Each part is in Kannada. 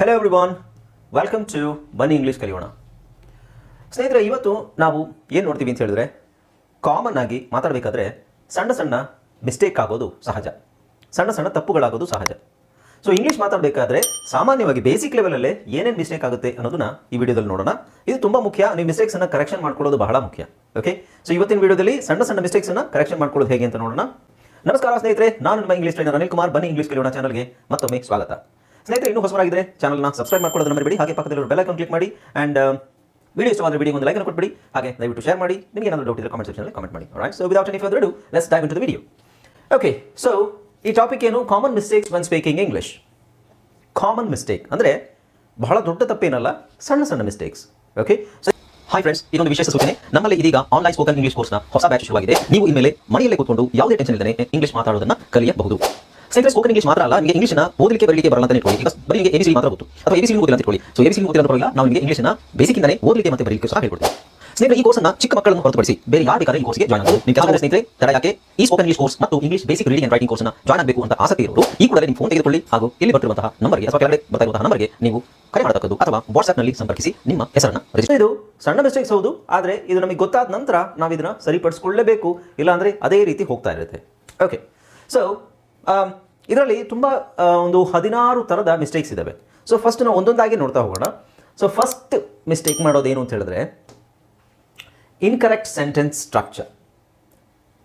ಹೆಲೋ ಎವ್ರಿವಾನ್ ವೆಲ್ಕಮ್ ಟು ಬನ್ನಿ ಇಂಗ್ಲೀಷ್ ಕಲಿಯೋಣ ಸ್ನೇಹಿತರೆ, ಇವತ್ತು ನಾವು ಏನು ನೋಡ್ತೀವಿ ಅಂತ ಹೇಳಿದ್ರೆ ಕಾಮನ್ ಆಗಿ ಮಾತಾಡಬೇಕಾದ್ರೆ ಸಣ್ಣ ಸಣ್ಣ ಮಿಸ್ಟೇಕ್ ಆಗೋದು ಸಹಜ. ಸಣ್ಣ ಸಣ್ಣ ತಪ್ಪುಗಳಾಗೋದು ಸಹಜ. ಸೊ ಇಂಗ್ಲೀಷ್ ಮಾತಾಡಬೇಕಾದ್ರೆ ಸಾಮಾನ್ಯವಾಗಿ ಬೇಸಿಕ್ ಲೆವೆಲಲ್ಲೇ ಏನೇನು ಮಿಸ್ಟೇಕ್ ಆಗುತ್ತೆ ಅನ್ನೋದನ್ನ ಈ ವಿಡಿಯೋದಲ್ಲಿ ನೋಡೋಣ. ಇದು ತುಂಬ ಮುಖ್ಯ. ನೀವು ಮಿಸ್ಟೇಕ್ಸ್ ಅನ್ನ ಕರೆಕ್ಷನ್ ಮಾಡ್ಕೊಳ್ಳೋದು ಬಹಳ ಮುಖ್ಯ. ಓಕೆ ಸೊ ಇವತ್ತಿನ ವಿಡಿಯೋದಲ್ಲಿ ಸಣ್ಣ ಸಣ್ಣ ಮಿಸ್ಟೇಕ್ಸ್ ಅನ್ನ ಕರೆಕ್ಷನ್ ಮಾಡ್ಕೊಳ್ಳೋದು ಹೇಗೆ ಅಂತ ನೋಡೋಣ. ನಮಸ್ಕಾರ ಸ್ನೇಹಿತರೆ. ನಾನು ನಿಮ್ಮ ಇಂಗ್ಲೀಷ್ ಟ್ರೈನರ್ ಅನಿಲ್ ಕುಮಾರ್. ಬನ್ನಿ ಇಂಗ್ಲೀಷ್ ಕಲಿಯೋಣ ಚಾನಲ್ಗೆ ಮತ್ತೊಮ್ಮೆ ಸ್ವಾಗತ. ಸ್ನೇಹಿತರೆ, ಇನ್ನೂ ಹೊಸಬರಾಗಿದ್ದರೆ ಚಾನಲ್ನ ಸಬ್ಸ್ಕ್ರೈಬ್ ಮಾಡ್ಕೊಳ್ಳೋದನ್ನ ಮರಿಬೇಡಿ. ಹಾಗೆ ಪಕ್ಕದಲ್ಲಿರೋ ಬೆಲ್ ಐಕಾನ್ ಕ್ಲಿಕ್ ಮಾಡಿ. ಅಂಡ್ ವಿಡಿಯೋ ಇಷ್ಟವಾದರೆ ವಿಡಿಯೋ ಒಂದು ಲೈಕ್ ಕೊಟ್ಬಿಡಿ. ಹಾಗೆ ದಯವಿಟ್ಟು ಶೇರ್ ಮಾಡಿ. ನಿಮಗೆ ಏನಾದರೂ ಡೌಟ್ ಇದ್ದರೆ ಕಾಮೆಂಟ್ ಸೆಕ್ಷನಲ್ಲಿ ಕಾಮೆಂಟ್ ಮಾಡಿ. Right so without any further do let's dive in to the video okay so ಈ ಟಾಪಿಕ್ ಏನು? Common mistakes when speaking English common mistake ಅಂದರೆ ಬಹಳ ದೊಡ್ಡ ತಪ್ಪೇನಲ್ಲ, ಸಣ್ಣ ಸಣ್ಣ mistakes okay so hi friends ಇನ್ನೊಂದು ವಿಶೇಷ ಸೂಚನೆ. ನಮ್ಮಲ್ಲಿ ಇದೀಗ ಆನ್ಲೈನ್ ಸ್ಪೋಕನ್ ಇಂಗ್ಲಿಷ್ ಕೋರ್ಸ್ನ ಹೊಸ ಬ್ಯಾಚ್ ಶುರುವಾಗಿದೆ. ನೀವು ಇನ್ಮೇಲೆ ಮನೆಯಲ್ಲೇ ಕೂತ್ಕೊಂಡು ಯಾವುದೇ ಟೆನ್ಷನ್ ಇಲ್ಲದೆ ಇಂಗ್ಲಿಷ್ ಮಾತಾಡೋದನ್ನ ಕಲಿಯಬಹುದು. ಸ್ನೇಹಿತರೆ ಸ್ಪೋಕನ್ ಇಂಗ್ಲಿಷ್ ಮಾತ್ರ ಅಲ್ಲ, ನಿಮಗೆ ಇಂಗ್ಲಿಷ್ನ ಓದಲಿಕ್ಕೆ, ಬರಲಿಕ್ಕೆ ಬರಲ್ಲ ಅಂತ ಇಟ್ಕೊಳ್ಳಿ. ಬಿಕಾಸ್ ಬರೀ ನಿಮಗೆ ಎಬಿಸಿ ಮಾತ್ರ ಗೊತ್ತು. ಅಥವಾ ಎಬಿಸಿ ಓದಿಲ್ಲ ಅಂತ ಇಟ್ಕೊಳ್ಳಿ. ಸೊ ಎಬಿಸಿ ಓದಿಲ್ಲ ಪರವಾಗಿಲ್ಲ ನಾವು ನಿಮಗೆ ಇಂಗ್ಲಿಷ್ನ ಬೇಸಿಕ್ಕಿಂದಲೇ ಓದಲಿಕ್ಕೆ ಮತ್ತೆ ಬರಲಿಕ್ಕೆ ಸಹ ಹೇಳ್ಕೊಡ್ತೀವಿ. ಸ್ನೇಹಿತರೆ, ಈ ಕೋರ್ಸ್ನ ಚಿಕ್ಕ ಮಕ್ಕಳನ್ನು ಹೊರತುಪಡಿಸಿ ಬೇರೆ ಯಾರು ಬೇಕಾದ್ರೆ ಈ ಕೋರ್ಸ್ಗೆ ಜಾಯ್ನ್ ಆಗಬಹುದು ನಿಮ್ಮ ಕೆಲವು ಸ್ನೇಹಿತರೆ, ತಡ ಯಾಕೆ ಈ ಸ್ಪೋಕನ್ ಇಂಗ್ಲಿಷ್ ಕೋರ್ಸ್ ಮತ್ತು English basic reading and writing ಕೋರ್ಸ್ನ ಜಾಯ್ನ್ ಆಗಬೇಕು ಅಂತ ಆಸಕ್ತಿ ಇರೋರು, ಈ ಕೂಡಲೇ ನಿಮ್ಮ ಫೋನ್ ತೆಗೆದುಕೊಳ್ಳಿ ಹಾಗೂ ಇಲ್ಲಿ ಬರ್ತಿರುವಂತಹ ನಂಬರ್ಗೆ ಅಥವಾ ಕೆಳಗಡೆ ಬರ್ತಾ ಇರುವಂತಹ ನಂಬರ್ಗೆ ನೀವು ಕರೆ ಮಾಡತಕ್ಕದ್ದು ಅಥವಾ ವಾಟ್ಸ್ಆಪ್ನಲ್ಲಿ ಸಂಪರ್ಕಿಸಿ ನಿಮ್ಮ ಹೆಸರನ್ನ ರಿಜಿಸ್ಟರ್ ಇದು ಸಣ್ಣ ಮಿಸ್ಟೇಕ್ಸ್ ಹೌದು, ಆದರೆ ಇದು ನಮಗೆ ಗೊತ್ತಾದ ನಂತರ ನಾವು ಇದನ್ನ ಸರಿಪಡಿಸ್ಕೊಳ್ಳೇಬೇಕು. ಇಲ್ಲಾಂದ್ರೆ ಅದೇ ರೀತಿ ಹೋಗ್ತಾ ಇರುತ್ತೆ. ಓಕೆ ಸೊ ಇದರಲ್ಲಿ ತುಂಬ ಒಂದು ಹದಿನಾರು ಥರದ ಮಿಸ್ಟೇಕ್ಸ್ ಇದ್ದಾವೆ ಸೊ ಫಸ್ಟ್ ನಾವು ಒಂದೊಂದಾಗಿ ನೋಡ್ತಾ ಹೋಗೋಣ. ಸೊ ಫಸ್ಟ್ ಮಿಸ್ಟೇಕ್ ಮಾಡೋದೇನು ಅಂತ ಹೇಳಿದ್ರೆ incorrect sentence structure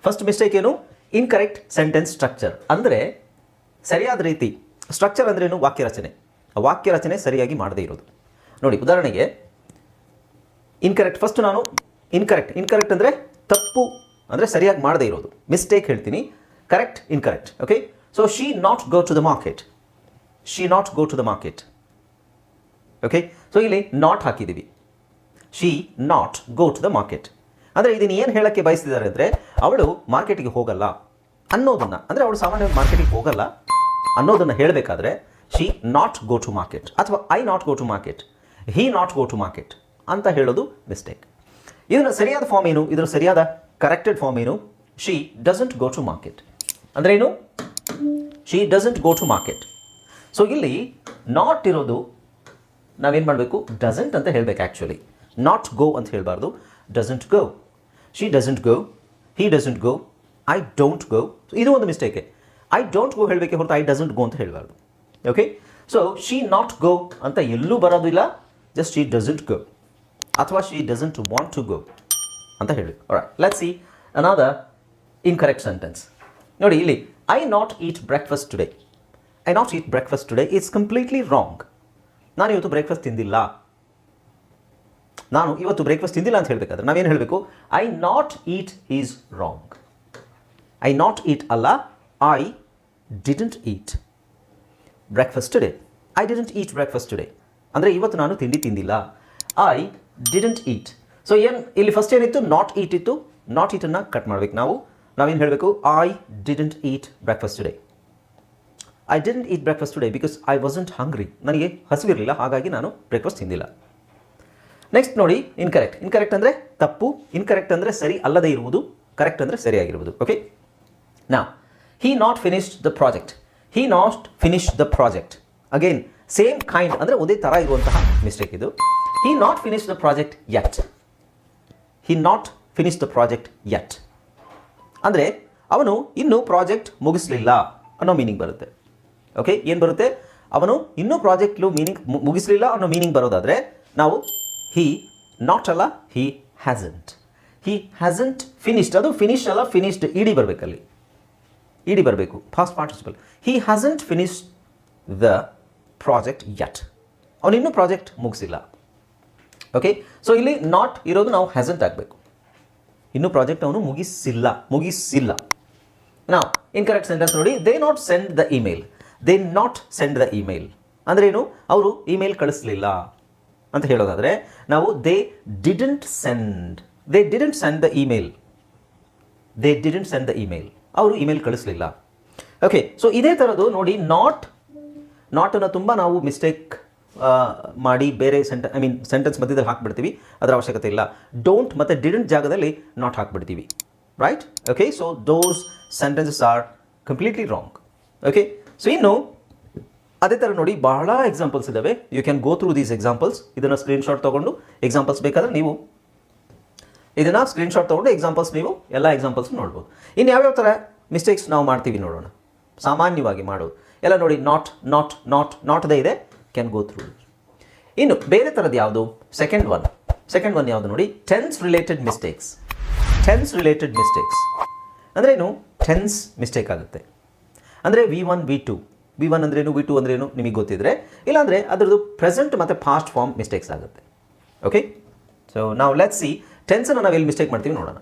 first mistake ಏನು? ಇನ್ಕರೆಕ್ಟ್ ಸೆಂಟೆನ್ಸ್ ಸ್ಟ್ರಕ್ಚರ್ ಅಂದರೆ, ಸರಿಯಾದ ರೀತಿ ಸ್ಟ್ರಕ್ಚರ್ ಅಂದ್ರೇನು ವಾಕ್ಯ ರಚನೆ ವಾಕ್ಯ ರಚನೆ ಸರಿಯಾಗಿ ಮಾಡದೇ ಇರೋದು. ನೋಡಿ, ಉದಾಹರಣೆಗೆ ಇನ್ಕರೆಕ್ಟ್ ಫಸ್ಟ್ ನಾನು ಇನ್ಕರೆಕ್ಟ್ ಇನ್ಕರೆಕ್ಟ್ ಅಂದರೆ ತಪ್ಪು, ಅಂದರೆ ಸರಿಯಾಗಿ ಮಾಡದೇ ಇರೋದು. ಮಿಸ್ಟೇಕ್ ಹೇಳ್ತೀನಿ. Correct Incorrect. Okay. So, she not go to the market she not go to the market okay so ಇಲ್ಲಿ ನಾಟ್ ಹಾಕಿದ್ದೀವಿ. She not go to the market ಅಂದರೆ ಇದನ್ನು ಏನು ಹೇಳಕ್ಕೆ ಬಯಸ್ತಿದ್ದಾರೆ ಅಂದರೆ, ಅವಳು ಮಾರ್ಕೆಟಿಗೆ ಹೋಗಲ್ಲ ಅನ್ನೋದನ್ನು. ಅಂದರೆ ಅವಳು ಸಾಮಾನ್ಯವಾಗಿ ಮಾರ್ಕೆಟಿಗೆ ಹೋಗಲ್ಲ ಅನ್ನೋದನ್ನು ಹೇಳಬೇಕಾದ್ರೆ she not go to market ಅಥವಾ I not go to market he not go to market ಅಂತ ಹೇಳೋದು ಮಿಸ್ಟೇಕ್ ಇದರ ಸರಿಯಾದ ಫಾರ್ಮ್ ಏನು? ಇದರ ಸರಿಯಾದ ಕರೆಕ್ಟೆಡ್ ಫಾರ್ಮ್ ಏನು? She doesn't go to market ಅಂದರೆ ಏನು she doesn't go to market so ಇಲ್ಲಿ ನಾಟ್ ಇರೋದು ನಾವೇನು ಮಾಡಬೇಕು? ಡಸಂಟ್ ಅಂತ ಹೇಳಬೇಕು ಆ್ಯಕ್ಚುಲಿ ನಾಟ್ ಗೋ ಅಂತ ಹೇಳಬಾರ್ದು. Doesn't go she doesn't go he doesn't go I don't go ಇದು ಒಂದು ಮಿಸ್ಟೇಕೆ ಐ ಡೋಂಟ್ ಗೋ ಹೇಳಬೇಕೆ ಹೊರತು ಐ ಡಸಂಟ್ ಗೋ ಅಂತ ಹೇಳಬಾರ್ದು. Okay so she not go ಅಂತ ಎಲ್ಲೂ ಬರೋದಿಲ್ಲ ಜಸ್ಟ್ ಶಿ ಡಸಂಟ್ ಗೋ ಅಥವಾ she doesn't want to go ಅಂತ ಹೇಳಿ. Let see another incorrect sentence ನೋಡಿ ಇಲ್ಲಿ I not eat breakfast today I not eat breakfast today it's completely wrong ನಾನು ಇವತ್ತು ಬ್ರೇಕ್ಫಾಸ್ಟ್ ತಿಂದಿಲ್ಲ. ನಾನು ಇವತ್ತು ಬ್ರೇಕ್ಫಾಸ್ಟ್ ತಿಂದಿಲ್ಲ ಅಂತ ಹೇಳಬೇಕಾದ್ರೆ ನಾವೇನು ಹೇಳಬೇಕು? I not eat is wrong I not eat ಅಲ್ಲ I didn't eat breakfast today I didn't eat breakfast today ಅಂದರೆ ಇವತ್ತು ನಾನು ತಿಂಡಿ ತಿಂದಿಲ್ಲ. ಐ ಡಿಡಂಟ್ ಈಟ್ ಸೊ ಏನು, ಇಲ್ಲಿ ಫಸ್ಟ್ ಏನಿತ್ತು? ನಾಟ್ ಈಟ್ ಇತ್ತು. ನಾಟ್ ಈಟನ್ನು ಕಟ್ ಮಾಡ್ಬೇಕು ನಾವು. ನಾವೇನು ಹೇಳಬೇಕು? I didn't eat breakfast today I didn't eat breakfast today because I wasn't hungry ನನಗೆ ಹಸಿವಿರಲಿಲ್ಲ, ಹಾಗಾಗಿ ನಾನು ಬ್ರೇಕ್ಫಾಸ್ಟ್ ತಿಂದಿಲ್ಲ. ನೆಕ್ಸ್ಟ್ ನೋಡಿ ಇನ್ಕರೆಕ್ಟ್ ಇನ್ಕರೆಕ್ಟ್ ಅಂದರೆ ತಪ್ಪು ಇನ್ಕರೆಕ್ಟ್ ಅಂದರೆ ಸರಿ ಅಲ್ಲದೆ ಇರುವುದು ಕರೆಕ್ಟ್ ಅಂದರೆ ಸರಿಯಾಗಿರುವುದು. ಓಕೆ ನಾ he not finished the project he not finish the project again same kind ಅಂದರೆ ಒಂದೇ ಥರ ಇರುವಂತಹ ಮಿಸ್ಟೇಕ್ ಇದು. He not finish the project yet he not finish the project yet ಅಂದರೆ ಅವನು ಇನ್ನೂ ಪ್ರಾಜೆಕ್ಟ್ ಮುಗಿಸಲಿಲ್ಲ ಅನ್ನೋ ಮೀನಿಂಗ್ ಬರುತ್ತೆ. ಓಕೆ ಏನು ಬರುತ್ತೆ? ಅವನು ಇನ್ನೂ ಪ್ರಾಜೆಕ್ಟ್ಲು ಮೀನಿಂಗ್ ಮುಗಿಸಲಿಲ್ಲ ಅನ್ನೋ ಮೀನಿಂಗ್ ಬರೋದಾದರೆ ನಾವು ಹಿ ನಾಟ್ ಅಲ್ಲ he hasn't he hasn't finished ಅದು ಫಿನಿಶ್ ಅಲ್ಲ ಫಿನಿಶ್ಡ್ ಇಡಿ ಬರಬೇಕಲ್ಲಿ. ಇಡಿ ಬರಬೇಕು. Past participle he hasn't finish the project yet ಅವನು ಇನ್ನೂ ಪ್ರಾಜೆಕ್ಟ್ ಮುಗಿಸಿಲ್ಲ. ಓಕೆ ಸೊ ಇಲ್ಲಿ ನಾಟ್ ಇರೋದು ನಾವು ಹ್ಯಾಸಂಟ್ ಆಗಬೇಕು. ಇನ್ನೂ ಪ್ರಾಜೆಕ್ಟ್ ಅವನು ಮುಗಿಸಿಲ್ಲ ಮುಗಿಸಿಲ್ಲ. ನಾವು ಇನ್ಕರೆಕ್ಟ್ ಸೆಂಟೆನ್ಸ್ ನೋಡಿ. They not send the email they not send the email ಅಂದ್ರೆ ಏನು? ಅವರು ಇಮೇಲ್ ಕಳಿಸ್ಲಿಲ್ಲ ಅಂತ ಹೇಳೋದಾದರೆ, ನಾವು they didn't send they didn't send the email they didn't send the email ಅವರು ಇಮೇಲ್ ಕಳಿಸ್ಲಿಲ್ಲ. ಓಕೆ ಸೊ ಇದೇ ಥರದ್ದು ನೋಡಿ ನಾಟ್ ನಾಟನ್ನು ತುಂಬ ನಾವು ಮಿಸ್ಟೇಕ್ ಮಾಡಿ ಬೇರೆ ಸೆಂಟ ಐ ಮೀನ್ ಸೆಂಟೆನ್ಸ್ ಮಧ್ಯದಲ್ಲಿ ಹಾಕ್ಬಿಡ್ತೀವಿ. ಅದರ ಅವಶ್ಯಕತೆ ಇಲ್ಲ. ಡೋಂಟ್ ಮತ್ತು ಡಿಡಂಟ್ ಜಾಗದಲ್ಲಿ not ಹಾಕ್ಬಿಡ್ತೀವಿ. Right okay so those sentences are completely wrong okay so ಇನ್ನು ಅದೇ ಥರ ನೋಡಿ ಬಹಳ ಎಕ್ಸಾಂಪಲ್ಸ್ ಇದ್ದಾವೆ you can go through these examples ಇದನ್ನು ಸ್ಕ್ರೀನ್ಶಾಟ್ ತೊಗೊಂಡು ಎಕ್ಸಾಂಪಲ್ಸ್ ಬೇಕಾದ್ರೆ ನೀವು ಇದನ್ನು ಸ್ಕ್ರೀನ್ಶಾಟ್ ತೊಗೊಂಡು ಎಕ್ಸಾಂಪಲ್ಸ್ ನೀವು ಎಲ್ಲ ಎಕ್ಸಾಂಪಲ್ಸ್ ನೋಡ್ಬೋದು. ಇನ್ನು ಯಾವ್ಯಾವ ಥರ ಮಿಸ್ಟೇಕ್ಸ್ ನಾವು ಮಾಡ್ತೀವಿ ನೋಡೋಣ. ಸಾಮಾನ್ಯವಾಗಿ ಮಾಡೋದು ಎಲ್ಲ ನೋಡಿ ನಾಟ್ ನಾಟ್ ನಾಟ್ ನಾಟ್ದೇ ಇದೆ. ಕ್ಯಾನ್ ಗೋ ಥ್ರೂ ಇನ್ನು ಬೇರೆ ಥರದ್ದು ಯಾವುದು? ಸೆಕೆಂಡ್ ಒನ್ ಸೆಕೆಂಡ್ ಒನ್ ಯಾವುದು ನೋಡಿ? Tense related mistakes tense related mistakes ಅಂದ್ರೇನು ಟೆನ್ಸ್ ಮಿಸ್ಟೇಕ್ ಆಗುತ್ತೆ. ಅಂದರೆ V one V two V one ಅಂದ್ರೇನು ವಿ ಟು ಅಂದ್ರೇನು ನಿಮಗೆ ಗೊತ್ತಿದ್ರೆ. ಇಲ್ಲಾಂದರೆ ಅದರದ್ದು ಪ್ರೆಸೆಂಟ್ ಮತ್ತು ಪಾಸ್ಟ್ ಫಾರ್ಮ್ ಮಿಸ್ಟೇಕ್ಸ್ ಆಗುತ್ತೆ. ಓಕೆ ಸೊ ನಾವು ಲೆಟ್ ಸಿ ಟೆನ್ಸನ್ನು ನಾವು ಎಲ್ಲಿ ಮಿಸ್ಟೇಕ್ ಮಾಡ್ತೀವಿ ನೋಡೋಣ.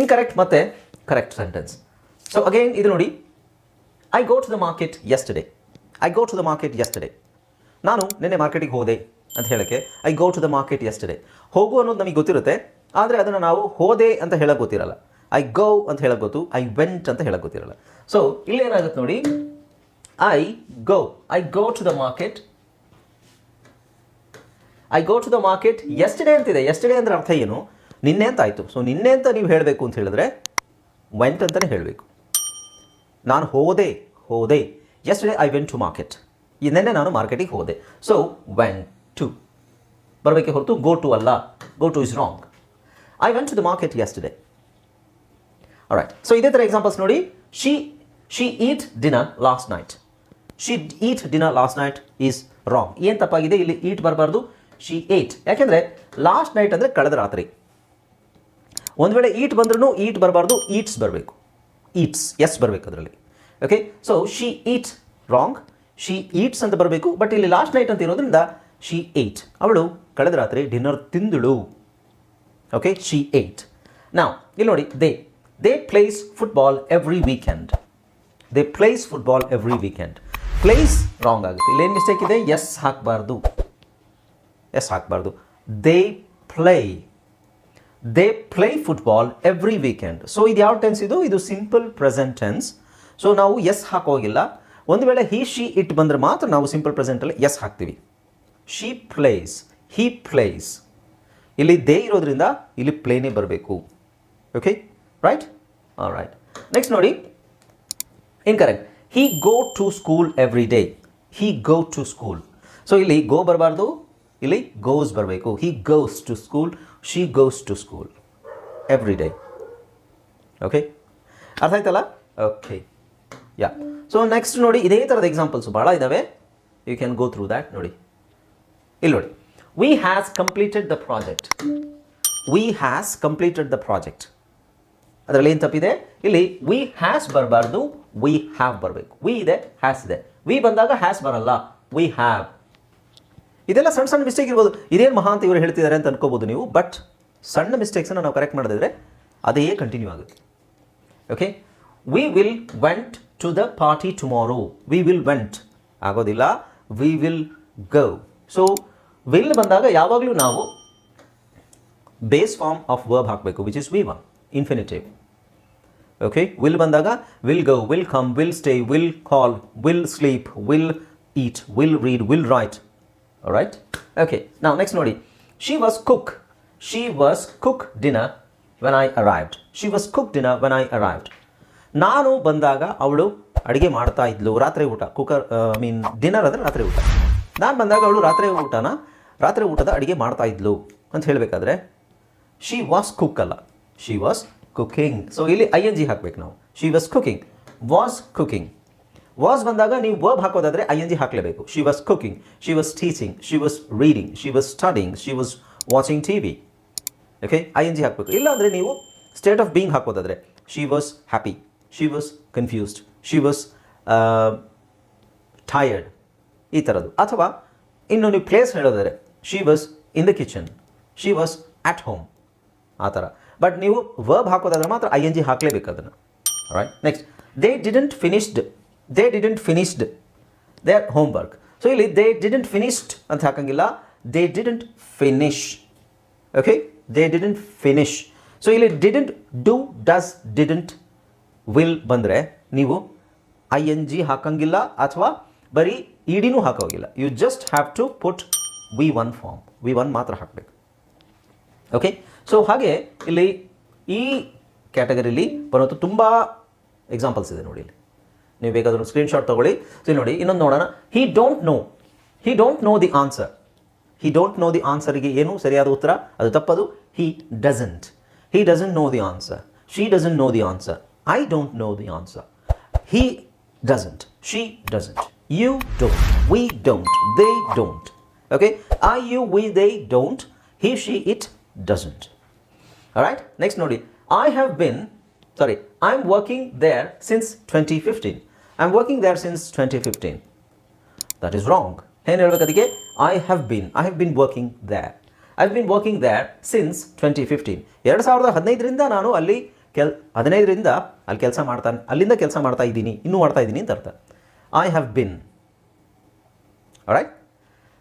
ಇನ್ಕರೆಕ್ಟ್ ಮತ್ತು ಕರೆಕ್ಟ್ ಸೆಂಟೆನ್ಸ್ ಸೊ ಅಗೈನ್ ಇದು ನೋಡಿ. I go to the market yesterday I go to the market yesterday ನಾನು ನಿನ್ನೆ ಮಾರ್ಕೆಟಿಗೆ ಹೋದೆ ಅಂತ ಹೇಳೋಕ್ಕೆ I go to the market yesterday ಹೋಗು ಅನ್ನೋದು ನಮಗೆ ಗೊತ್ತಿರುತ್ತೆ, ಆದರೆ ಅದನ್ನು ನಾವು ಹೋದೆ ಅಂತ ಹೇಳೋಕೆ ಗೊತ್ತಿರಲ್ಲ. ಐ ಗೋ ಅಂತ ಹೇಳೋಕೆ ಗೊತ್ತು ಐ ವೆಂಟ್ ಅಂತ ಹೇಳೋಕೆ ಗೊತ್ತಿರಲ್ಲ. ಸೊ ಇಲ್ಲಿ ಏನಾಗುತ್ತೆ ನೋಡಿ I go I go to the market I go to the market yesterday ಅಂತಿದೆ. ಎಸ್ಟೇ ಅಂದ್ರೆ ಅರ್ಥ ಏನು? ನಿನ್ನೆ ಅಂತ ಆಯಿತು. ಸೊ ನಿನ್ನೆ ಅಂತ ನೀವು ಹೇಳಬೇಕು ಅಂತ ಹೇಳಿದ್ರೆ ವೆಂಟ್ ಅಂತಲೇ ಹೇಳಬೇಕು. ನಾನು ಹೋದೆ ಹೋದೆ. Yesterday I went to market ನಿನ್ನೆ ನಾನು ಮಾರ್ಕೆಟಿಗೆ ಹೋದೆ. ಸೊ ವೆನ್ ಟು ಬರಬೇಕೆ ಹೊರತು ಗೋ ಟು ಅಲ್ಲ. Go to is wrong I went to the market yesterday right so ಇದೇ ಥರ ಎಕ್ಸಾಂಪಲ್ಸ್ ನೋಡಿ. She she eat dinner last night she eat dinner last night is wrong ಏನು ತಪ್ಪಾಗಿದೆ? ಇಲ್ಲಿ ಈಟ್ ಬರಬಾರ್ದು. ಶಿ ಏಟ್ ಯಾಕೆಂದರೆ ಲಾಸ್ಟ್ ನೈಟ್ ಅಂದರೆ ಕಳೆದ ರಾತ್ರಿ. ಒಂದು ವೇಳೆ ಈಟ್ ಬಂದ್ರೂ ಈಟ್ ಬರಬಾರ್ದು ಈಟ್ಸ್ ಬರಬೇಕು. ಈಟ್ಸ್ ಎಸ್ ಬರಬೇಕು ಅದರಲ್ಲಿ. Okay so she eat wrong she eats ಅಂತ ಬರಬೇಕು ಬಟ್ ಇಲ್ಲಿ ಲಾಸ್ಟ್ ನೈಟ್ ಅಂತ ಇರೋದ್ರಿಂದ ಶಿ ಏಟ್ ಅವಳು ಕಳೆದ ರಾತ್ರಿ ಡಿನ್ನರ್ ತಿಂದಳು. ಓಕೆ ಶಿ ಏಟ್ ನಾವು ಇಲ್ಲಿ ನೋಡಿ they they plays football every weekend they plays football every weekend plays wrong ಆಗುತ್ತೆ. ಇಲ್ಲೇನು ಮಿಸ್ಟೇಕ್ ಇದೆ? ಎಸ್ ಹಾಕಬಾರ್ದು. ಎಸ್ ಹಾಕಬಾರ್ದು. They play they play football every weekend so ಇದು ಯಾವ ಟೆನ್ಸ್ ಇದು? ಇದು ಸಿಂಪಲ್ ಪ್ರೆಸೆಂಟ್ ಟೆನ್ಸ್ ಸೊ ನಾವು ಎಸ್ ಹಾಕೋಗಿಲ್ಲ. ಒಂದು ವೇಳೆ ಹಿ ಶಿ ಇಟ್ ಬಂದರೆ ಮಾತ್ರ ನಾವು ಸಿಂಪಲ್ ಪ್ರೆಸೆಂಟಲ್ಲಿ ಎಸ್ ಹಾಕ್ತೀವಿ. ಶಿ ಪ್ಲೇಸ್ ಹಿ ಪ್ಲೇಸ್ ಇಲ್ಲಿ ದೇ ಇರೋದ್ರಿಂದ ಇಲ್ಲಿ ಪ್ಲೇನೇ ಬರಬೇಕು. ಓಕೆ ರೈಟ್ ರೈಟ್ ನೆಕ್ಸ್ಟ್ ನೋಡಿ. Incorrect he go to school every day he go to school so ಇಲ್ಲಿ ಗೋ ಬರಬಾರ್ದು. ಇಲ್ಲಿ ಗೋಸ್ ಬರಬೇಕು. He goes to school she goes to school every day okay ಅರ್ಥ ಆಯ್ತಲ್ಲ? ಓಕೆ ಯಾ ಸೊ ನೆಕ್ಸ್ಟ್ ನೋಡಿ, ಇದೇ ಥರದ ಎಕ್ಸಾಂಪಲ್ಸ್ ಭಾಳ ಇದ್ದಾವೆ you can go through that ನೋಡಿ. ಇಲ್ಲಿ ನೋಡಿ. We has completed the project we has completed the project ಅದರಲ್ಲಿ ಏನು ತಪ್ಪಿದೆ? ಇಲ್ಲಿ ವಿ ಹ್ಯಾಸ್ ಬರಬಾರ್ದು ವಿ ಹ್ಯಾವ್ ಬರಬೇಕು. ವಿ ಇದೆ ಹ್ಯಾಸ್ ಇದೆ. ವಿ ಬಂದಾಗ ಹ್ಯಾಸ್ ಬರಲ್ಲ ವಿ ಹ್ಯಾವ್ ಇದೆಲ್ಲ ಸಣ್ಣ ಸಣ್ಣ ಮಿಸ್ಟೇಕ್ ಇರ್ಬೋದು. ಇದೇನು ಮಹಾ ಅಂತ ಇವರು ಹೇಳ್ತಿದ್ದಾರೆ ಅಂತ ಅನ್ಕೋಬೋದು ನೀವು ಬಟ್ ಸಣ್ಣ ಮಿಸ್ಟೇಕ್ಸನ್ನು ನಾವು ಕರೆಕ್ಟ್ ಮಾಡಿದ್ರೆ ಅದೇ ಕಂಟಿನ್ಯೂ ಆಗುತ್ತೆ. Okay we will went to the party tomorrow we will went ಆಗೋದಿಲ್ಲ. We will go so will ಬಂದಾಗ ಯಾವಾಗಲೂ ನಾವು ಬೇಸ್ ಫಾರ್ಮ್ ಆಫ್ ವರ್ಬ್ ಹಾಕಬೇಕು which is V one infinitive okay will ಬಂದಾಗ will go will come will stay will call will sleep will eat will read will write right okay ನಾವು ನೆಕ್ಸ್ಟ್ ನೋಡಿ. She was cook she was cook dinner when I arrived she was cook dinner when I arrived ನಾನು ಬಂದಾಗ ಅವಳು ಅಡುಗೆ ಮಾಡ್ತಾ ಇದ್ಲು ರಾತ್ರಿ ಊಟ, ಕುಕ್ಕರ್ ಐ ಮೀನ್ ಡಿನ್ನರ್ ಆದರೆ ರಾತ್ರಿ ಊಟ. ನಾನು ಬಂದಾಗ ಅವಳು ರಾತ್ರಿ ಊಟನ, ರಾತ್ರಿ ಊಟದ ಅಡುಗೆ ಮಾಡ್ತಾ ಇದ್ಲು ಅಂತ ಹೇಳಬೇಕಾದ್ರೆ ಶಿ ವಾಸ್ ಕುಕ್ ಅಲ್ಲ. ಶಿ ವಾಸ್ ಕುಕಿಂಗ್ ಸೊ ಇಲ್ಲಿ ಐ ಎನ್ ಜಿ ಹಾಕ್ಬೇಕು ನಾವು. She was cooking was cooking was ಬಂದಾಗ ನೀವು ವರ್ಬ್ ಹಾಕೋದಾದ್ರೆ I N G ಹಾಕಲೇಬೇಕು. She was cooking she was teaching she was reading she was studying she was watching T V okay I N G ಹಾಕಬೇಕು. ಇಲ್ಲಾಂದರೆ ನೀವು state of being ಹಾಕೋದಾದ್ರೆ she was happy she was confused she was tired ಈ ಥರದ್ದು ಅಥವಾ ಇನ್ನು ನೀವು ಪ್ಲೇಸ್ ಹೇಳೋದಾದ್ರೆ she was in the kitchen she was at home ಆ ಥರ. ಬಟ್ ನೀವು ವರ್ಬ್ ಹಾಕೋದಾದ್ರೆ ಮಾತ್ರ ಐ ಎನ್ ಜಿ ಹಾಕಲೇಬೇಕು ಅದನ್ನು. Right next they didn't finished they didn't finished their home work so ಇಲ್ಲಿ ದೇ ಡಿಡೆಂಟ್ ಫಿನಿಶ್ಡ್ ಅಂತ ಹಾಕಂಗಿಲ್ಲ. They didn't finish okay they didn't finish so ಇಲ್ಲಿ didn't do does didn't will ಬಂದರೆ ನೀವು ಐ ಎನ್ ಜಿ ಹಾಕಂಗಿಲ್ಲ ಅಥವಾ ಬರೀ ಇಡಿನೂ ಹಾಕೋಂಗಿಲ್ಲ. You just have to put V one form V one ಮಾತ್ರ ಹಾಕಬೇಕು. ಓಕೆ ಸೊ ಹಾಗೆ ಇಲ್ಲಿ ಈ ಕ್ಯಾಟಗರಿಲಿ ಬರುವಂಥ ತುಂಬ ಎಕ್ಸಾಂಪಲ್ಸ್ ಇದೆ ನೋಡಿ ಇಲ್ಲಿ. ನೀವು ಬೇಕಾದ್ರೂ ಸ್ಕ್ರೀನ್ಶಾಟ್ ತೊಗೊಳ್ಳಿ. ಸೊ ನೋಡಿ, ಇನ್ನೊಂದು ನೋಡೋಣ. He don't know he don't know the answer he don't know the ಆನ್ಸರ್ಗೆ ಏನು ಸರಿಯಾದ ಉತ್ತರ? ಅದು ತಪ್ಪದು. He doesn't he doesn't know the answer she doesn't know the answer I don't know the answer he doesn't she doesn't you don't we don't they don't okay i you we they don't he she it doesn't all right next nodi i have been sorry i'm working there since 2015 i'm working there since 2015 that is wrong ಏನು ಹೇಳ್ಬೇಕು ಅದಕ್ಕೆ I have been I have been working there I have been working there since twenty fifteen ಎರಡು ಸಾವಿರದ ಹದಿನೈದರಿಂದ ನಾನು ಅಲ್ಲಿ ಕೆಲ್ ಹದಿನೈದರಿಂದ ಅಲ್ಲಿ ಕೆಲಸ ಮಾಡ್ತಾನೆ ಅಲ್ಲಿಂದ ಕೆಲಸ ಮಾಡ್ತಾ ಇದ್ದೀನಿ, ಇನ್ನೂ ಮಾಡ್ತಾ ಇದ್ದೀನಿ ಅಂತ ಅರ್ಥ. I have been right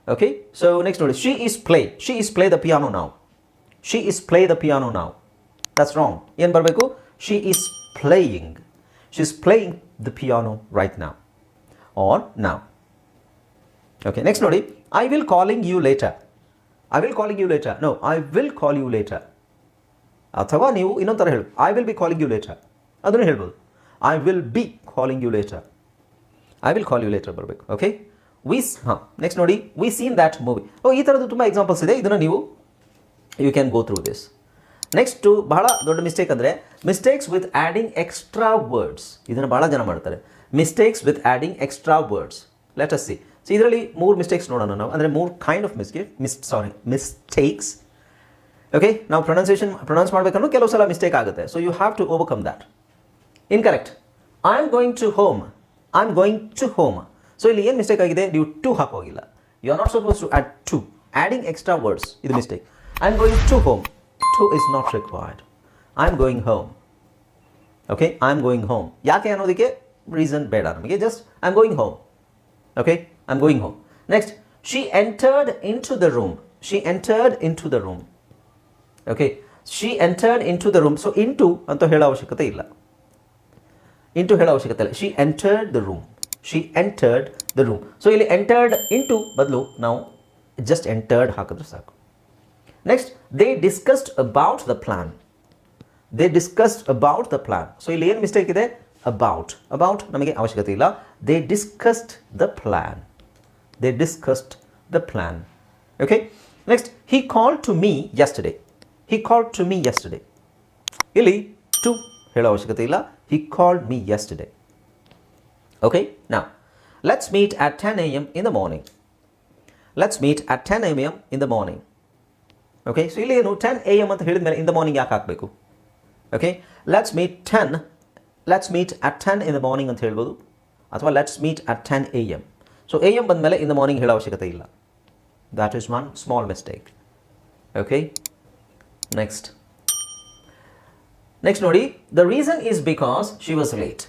okay so next ನೋಡಿ she is play she is play the piano ನಾವು she is play the piano ನಾವು ದಟ್ಸ್ ರಾಂಗ್ ಏನು ಬರಬೇಕು? She is playing she is playing the piano right ನಾವು ಆರ್ ನಾವು ಓಕೆ ನೆಕ್ಸ್ಟ್ ನೋಡಿ I will calling you later I will calling you later no I will call you later ಅಥವಾ ನೀವು ಇನ್ನೊಂದು ಥರ ಹೇಳಿ. I will be calling you later ಅದನ್ನು ಹೇಳ್ಬೋದು. I will be calling you later I will call you later ಬರಬೇಕು. ಓಕೆ ವಿಸ್ ಹಾಂ ನೆಕ್ಸ್ಟ್ ನೋಡಿ. ವಿ ಸೀನ್ ದ್ಯಾಟ್ ಮೂವಿ ಓ, ಈ ಥರದ್ದು ತುಂಬ ಎಕ್ಸಾಂಪಲ್ಸ್ ಇದೆ. ಇದನ್ನು ನೀವು you can go through this next ಬಹಳ ದೊಡ್ಡ ಮಿಸ್ಟೇಕ್ ಅಂದರೆ mistakes with adding extra words ಇದನ್ನು ಭಾಳ ಜನ ಮಾಡ್ತಾರೆ. Mistakes with adding extra words let us see so ಇದರಲ್ಲಿ ಮೂರು ಮಿಸ್ಟೇಕ್ಸ್ ನೋಡೋಣ ನಾವು. ಅಂದರೆ ಮೂರು kind of mistake miss sorry mistakes okay ನಾವು ಪ್ರೊನೌನ್ಸಿಯೇಷನ್ ಪ್ರೊನೌನ್ಸ್ ಮಾಡಬೇಕಂದ್ರೂ ಕೆಲವು ಸಲ ಮಿಸ್ಟೇಕ್ ಆಗುತ್ತೆ. So you have to overcome that incorrect I am going to home I am going to home so ಇಲ್ಲಿ ಏನು ಮಿಸ್ಟೇಕ್ ಆಗಿದೆ? ನೀವು to ಹಾಕೋಗಿಲ್ಲ you are not suppose to add to adding extra words ಇದು mistake I am going to home to is not required I am going home okay I am going home ಯಾಕೆ ಅನ್ನೋದಕ್ಕೆ ರೀಸನ್ ಬೇಡ ನಮಗೆ. Just I am going home okay I am going home next she entered in to the room she entered in to the room okay she entered in to the room so into ಅಂತ ಹೇಳೋ ಅವಶ್ಯಕತೆ ಇಲ್ಲ. ಇಂಟು ಹೇಳೋ ಅವಶ್ಯಕತೆ ಇಲ್ಲ. She entered the room she entered the room so ಇಲ್ಲಿ ಎಂಟರ್ಡ್ ಇಂಟು ಬದಲು ನಾವು ಜಸ್ಟ್ ಎಂಟರ್ಡ್ ಹಾಕಿದ್ರೆ ಸಾಕು. Next they discussed about the plan they discussed about the plan so ಇಲ್ಲಿ ಏನು ಮಿಸ್ಟೇಕ್ ಇದೆ? ಅಬೌಟ್ ಅಬೌಟ್ ನಮಗೆ ಅವಶ್ಯಕತೆ ಇಲ್ಲ. They discussed the plan they discussed the plan okay next he call to me yesterday he call to me yesterday ಇಲ್ಲಿ ಟು ಹೇಳೋ ಅವಶ್ಯಕತೆ ಇಲ್ಲ. He called me yesterday okay ನಾ let's meet at ten A M in the morning let's meet at ten M M in the morning okay so ಇಲ್ಲಿ ಏನು ಟೆನ್ ಎ ಎಂ ಅಂತ ಹೇಳಿದ ಮೇಲೆ ಇನ್ ದ ಮಾರ್ನಿಂಗ್ ಯಾಕೆ ಹಾಕಬೇಕು? Okay let's meet ten let's meet at ten in the morning ಅಂತ ಹೇಳ್ಬೋದು? ಅಥವಾ let's meet at ten A M so A M ಬಂದಮೇಲೆ ಇನ್ ದ ಮಾರ್ನಿಂಗ್ ಹೇಳೋ ಅವಶ್ಯಕತೆ ಇಲ್ಲ. That is one small mistake okay next next ನೋಡಿ the reason is because she was late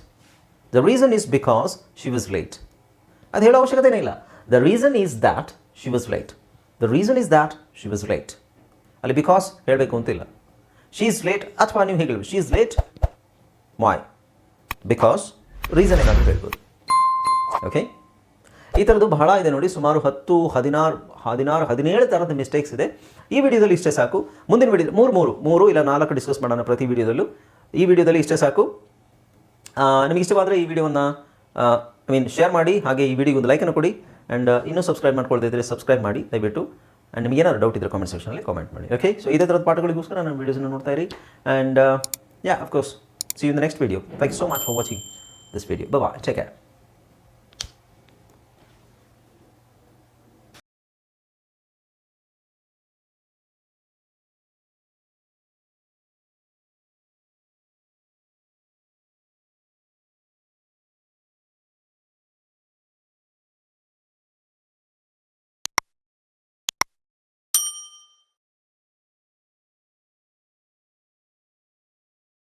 the reason is because she was late ಅದು ಹೇಳೋ ಅವಶ್ಯಕತೆನೇ ಇಲ್ಲ. The reason is that she was late the reason is that she was late ಅಲ್ಲಿ ಬಿಕಾಸ್ ಹೇಳಬೇಕು ಅಂತಿಲ್ಲ. ಶಿ ಈಸ್ ಲೇಟ್ ಅಥವಾ ನೀವು ಹೇಗೆ she is late why because reason ಏನಾದರೂ ಹೇಳ್ಬೋದು. ಓಕೆ ಈ ಥರದ್ದು ಬಹಳ ಇದೆ ನೋಡಿ, ಸುಮಾರು ಹತ್ತು, ಹದಿನಾರು ಹದಿನಾರು, ಹದಿನೇಳು ಥರದ ಮಿಸ್ಟೇಕ್ಸ್ ಇದೆ. ಈ ವಿಡಿಯೋದಲ್ಲಿ ಇಷ್ಟೇ ಸಾಕು. ಮುಂದಿನ ವಿಡಿಯೋ, ಮೂರು ಮೂರು ಮೂರು ಇಲ್ಲ ನಾಲ್ಕು ಡಿಸ್ಕಸ್ ಮಾಡೋಣ ಪ್ರತಿ ವಿಡಿಯೋದಲ್ಲೂ. ಈ ವಿಡಿಯೋದಲ್ಲಿ ಇಷ್ಟೇ ಸಾಕು. ನಿಮಗೆ ಇಷ್ಟವಾದರೆ ಈ ವಿಡಿಯೋವನ್ನು ಐ ಮೀನ್ ಶೇರ್ ಮಾಡಿ, ಹಾಗೆ ಈ ವಿಡಿಯೋಗೆ ಒಂದು ಲೈಕನ್ನು ಕೊಡಿ. ಆ್ಯಂಡ್ ಇನ್ನೂ ಸಬ್ಸ್ಕ್ರೈಬ್ ಮಾಡ್ಕೊಳ್ತಾ ಇದ್ದರೆ ಸಬ್ಸ್ಕ್ರೈಬ್ ಮಾಡಿ, ದಯವಿಟ್ಟು. ಆ್ಯಂಡ್ ನಿಮಗೆ ಏನಾದರೂ ಡೌಟ್ ಇದ್ದರೆ ಕಾಮೆಂಟ್ ಸೆಕ್ಷನಲ್ಲಿ ಕಾಮೆಂಟ್ ಮಾಡಿ ಓಕೆ ಸೊ ಇದೇ ಥರದ ಪಾಠಗಳಿಗೋಸ್ಕರ ನಾನು ವೀಡಿಯೋಸನ್ನು ನೋಡ್ತಾ ಇರಿ. And yeah of course see in the next video thank you so much for watching this video ಬಾ ಟೇಕ್ ಕೇರ್